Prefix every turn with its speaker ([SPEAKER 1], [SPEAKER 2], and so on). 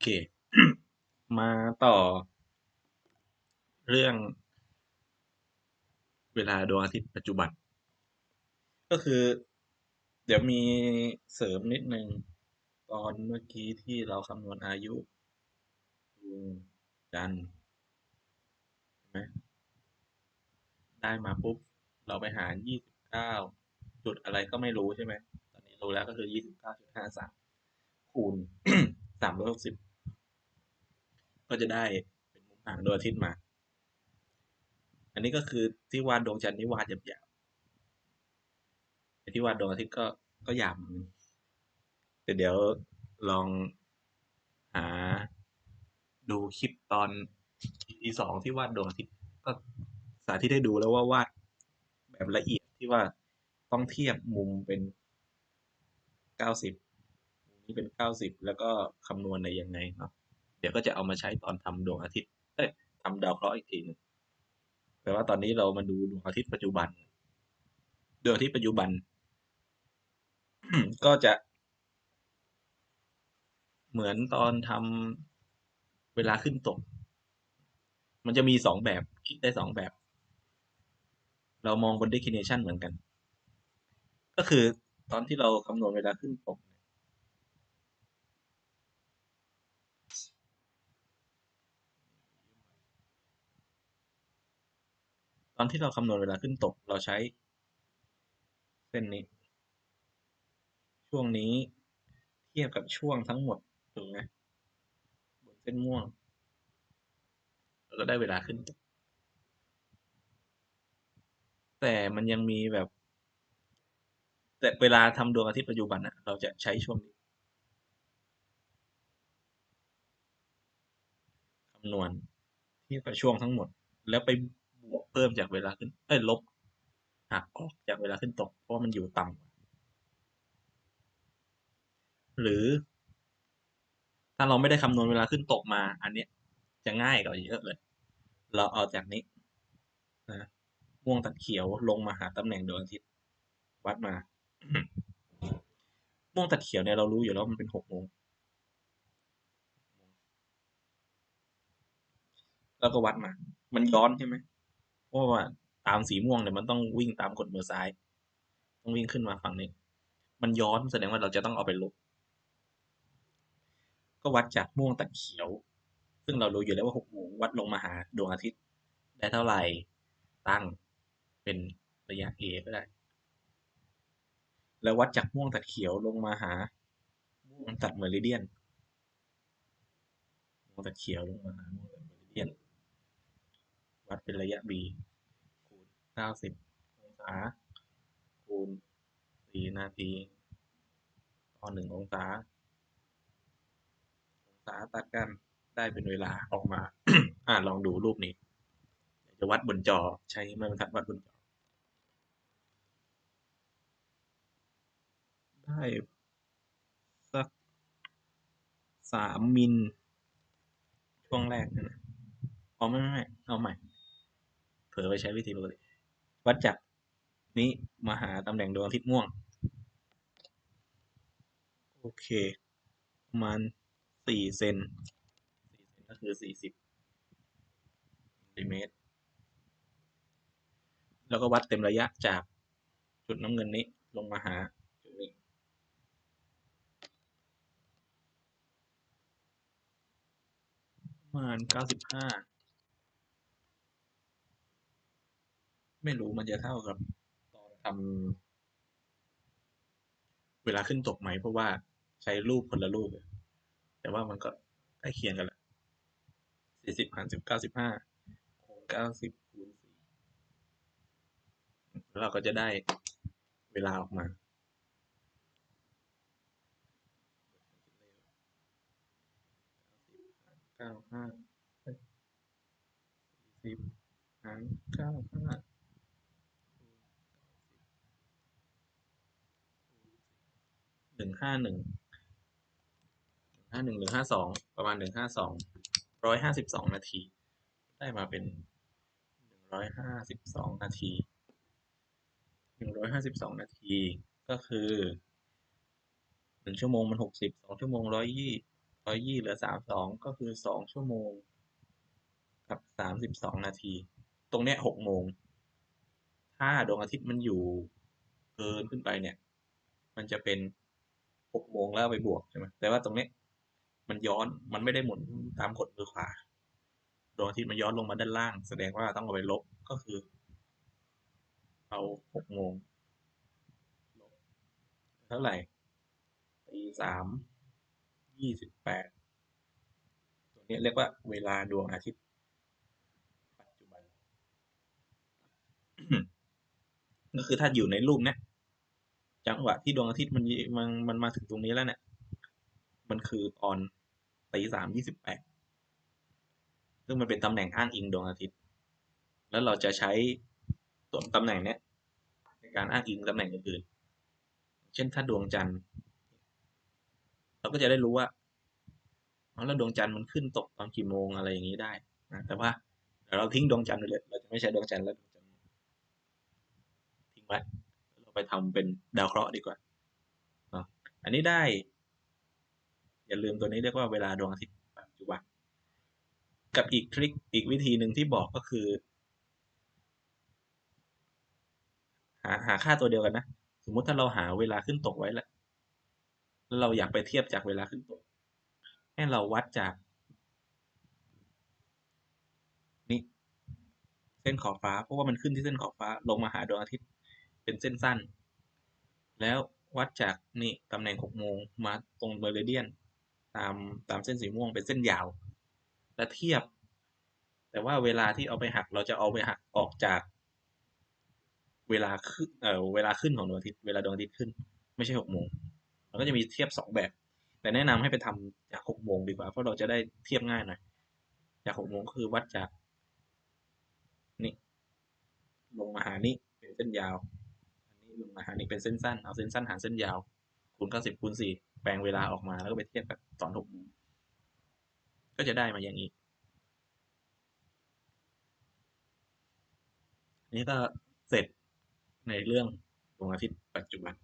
[SPEAKER 1] เค มาต่อ เรื่อง เวลาดวงอาทิตย์ปัจจุบัน ก็คือ เดี๋ยวมีเสริมนิดนึง ตอนเมื่อกี้ที่เราคำนวณอายุดวงจันทร์ใช่ไหมได้มาปุ๊บ เราไปหารยี่สิบเก้าจุดอะไรก็ไม่รู้ใช่ไหม ตอนนี้รู้แล้วก็คือยี่สิบเก้าจุดห้าสามคูณสามร้อยหกสิบ ก็จะได้เป็นมุมห่างดวงอาทิตย์มา อันนี้ก็คือที่วาดดวงจันทร์นี่วาดหยาบๆที่วาดดวงอาทิตย์ก็ก็หยาบเหมือนกันแต่เดี๋ยวลองหาดูคลิปตอนที่สองที่วาดดวงอาทิตย์ก็สาธิตให้ดูแล้วว่าวาดแบบละเอียดที่ว่าต้องเทียบมุมเป็นเก้าสิบมุมนี้เป็นเก้าสิบแล้วก็คำนวณในยังไงเนาะ เดี๋ยวก็จะเอามาใช้ตอนทำดวงอาทิตย์เอ้ยทำดาวเคราะห์อีกทีหนึงแต่ว่าตอนนี้เรามาดูดวงอาทิตย์ปัจจุบันดวงอาทิตย์ปัจจุบัน ก็จะ เหมือนตอนทำเวลาขึ้นตก มันจะมีสองแบบคิดได้สองแบบ เรามองบน declination เหมือนกัน ก็คือตอนที่เราคำนวณเวลาขึ้นตก ตอนที่เราคำนวณเวลาขึ้นตกเราใช้ เส้นนี้ ช่วงนี้เทียบกับช่วงทั้งหมดถูกไหมบนเส้นม่วงเราก็ได้เวลาขึ้นตก แต่มันยังมีแบบ แต่เวลาทำดวงอาทิตย์ปัจจุบันอะเราจะใช้ช่วงนี้คำนวณเทียบกับช่วงทั้งหมด แล้วไป บวกเพิ่มจากเวลาขึ้น เอ้ยลบหักออกจากเวลาขึ้นตก เพราะมันอยู่ต่ำหรือ ถ้าเราไม่ได้คำนวณเวลาขึ้นตกมา อันเนี้ย จะง่ายกว่าเยอะเลย เราเอาจากนี้นะม่วงตัดเขียวลงมาหาตำแหน่งดวงอาทิตย์วัดมาม่วงตัดเขียวเนี่ยเรารู้อยู่แล้วมันเป็นหกโมงแล้วก็วัดมา มันย้อนใช่ไหม เพราะว่าตามสีม่วงเนี่ยมันต้องวิ่งตามกฎมือซ้าย ต้องวิ่งขึ้นมาฝั่งนี้ มันย้อนแสดงว่าเราจะต้องเอาไปลบ ก็วัดจากม่วงตัดเขียว ซึ่งเรารู้อยู่แล้วว่าหกโมงวัดลงมาหาดวงอาทิตย์ได้เท่าไหร่ตั้งเป็นระยะ a ก็ได้ แล้ววัดจากม่วงตัดเขียวลงมาหาม่วงตัดเมริเดียนม่วงตัดเขียวลงมาหาม่วงตัดเมริเดียน วัดเป็นระยะ b คูณเก้าสิบองศา คูณสี่นาที ต่อหนึ่งองศา องศาตัดกันได้เป็นเวลาออกมา อ่าลองดูรูปนี้ จะวัดบนจอใช้ไม้บรรทัดวัดบนจอ ได้สักสามมิลช่วงแรกนะเอาไม่ไม่ไม่เอาใหม่เผ ลอไปใช้วิธีปกติ วัดจากนี้มาหาตำแหน่งดวงอาทิตย์ม่วง โอเค ประมาณสี่เซนสี่เซนก็คือสี่สิบมิลลิเมตร แล้วก็วัดเต็มระยะจากจุดน้ำเงินนี้ลงมาหาจุดนี้ประมาณเก้าสิบห้า ไม่รู้มันจะเท่ากับตอนทำเวลาขึ้นตกไหมเพราะว่าใช้รูปคนละรูปแต่ว่ามันก็ใกล้เคียงกันแหละสี่สิบหารสิบเก้าสิบห้าคูณเก้าสิบคูณสี่แล้วเราก็จะได้เวลาออกมาเก้าห้าสี่สิบหารเก้าห้า หนึ่งห้าหนึ่งห้าหนึ่งหรือห้าสองประมาณหนึ่งห้าสองร้อยห้าสิบสองนาที ได้มาเป็นหนึ่งร้อยห้าสิบสองนาทีหนึ่งร้อยห้าสิบสองนาทีก็คือหนึ่งชั่วโมงมันหกสิบสองชั่วโมงร้อยยี่ร้อยยี่เหลือสามสองก็คือสองชั่วโมงกับสามสิบสองนาที ตรงเนี้ยหกโมง ถ้าดวงอาทิตย์มันอยู่เกินขึ้นไปเนี่ย มันจะเป็น หกโมงแล้วไปบวกใช่ไหมแต่ว่าตรงนี้มันย้อนมันไม่ได้หมุนตามกฎมือขวาดวงอาทิตย์มันย้อนลงมาด้านล่าง แสดงว่าต้องเอาไปลบก็คือ เอาหกโมงลบเท่าไหร่ตีสามยี่สิบแปดตัวนี้เรียกว่าเวลาดวงอาทิตย์ปัจจุบัน ก็คือถ้าอยู่ในรูปเนี้ย จังหวะที่ดวงอาทิตย์มันมันมันมาถึงตรงนี้แล้วเนี่ย มันคือตอนตีสามยี่สิบแปดซึ่งมันเป็นตำแหน่งอ้างอิงดวงอาทิตย์ แล้วเราจะใช้ตัวตำแหน่งเนี้ยในการอ้างอิงตำแหน่งอื่นๆเช่นถ้าดวงจันทร์ เราก็จะได้รู้ว่าแล้วดวงจันทร์มันขึ้นตกตอนกี่โมงอะไรอย่างนี้ได้นะแต่ว่าเดี๋ยวเราทิ้งดวงจันทร์ไปเลยเราจะไม่ใช้ดวงจันทร์แล้วดวงจันทร์ทิ้งไว้ ไปทำเป็นดาวเคราะห์ดีกว่าอันนี้ได้ อย่าลืมตัวนี้เรียกว่าเวลาดวงอาทิตย์ปัจจุบันกับอีกทริคอีกวิธีหนึ่งที่บอกก็คือ หาหาค่าตัวเดียวกันนะ สมมุติถ้าเราหาเวลาขึ้นตกไว้แล้ว แล้วเราอยากไปเทียบจากเวลาขึ้นตก ให้เราวัดจากนี่เส้นขอบฟ้า เพราะว่ามันขึ้นที่เส้นขอบฟ้าลงมาหาดวงอาทิตย์ เป็นเส้นสั้น แล้ววัดจากนี่ตำแหน่งหกโมงมาตรงเมริเดียน ตามตามเส้นสีม่วงเป็นเส้นยาว และเทียบ แต่ว่าเวลาที่เอาไปหักเราจะเอาไปหักออกจาก เวลาขึ้นเอ่อเวลาขึ้นของดวงอาทิตย์เวลาดวงอาทิตย์ขึ้น ไม่ใช่หกโมงมันก็จะมีเทียบสองแบบ แต่แนะนำให้ไปทำจากหกโมงดีกว่า เพราะเราจะได้เทียบง่ายหน่อยจากหกโมงคือวัดจากนี่ลงมาหานี่เป็นเส้นยาว ลงมาหานี่เป็นเส้นสั้นเอาเส้นสั้นหารเส้นยาวคูณเก้าสิบคูณสี่แปลงเวลาออกมาแล้วก็ไปเทียบกับตอนหกโมงก็จะได้มาอย่างนี้นี่ก็เสร็จในเรื่องดวงอาทิตย์ปัจจุบัน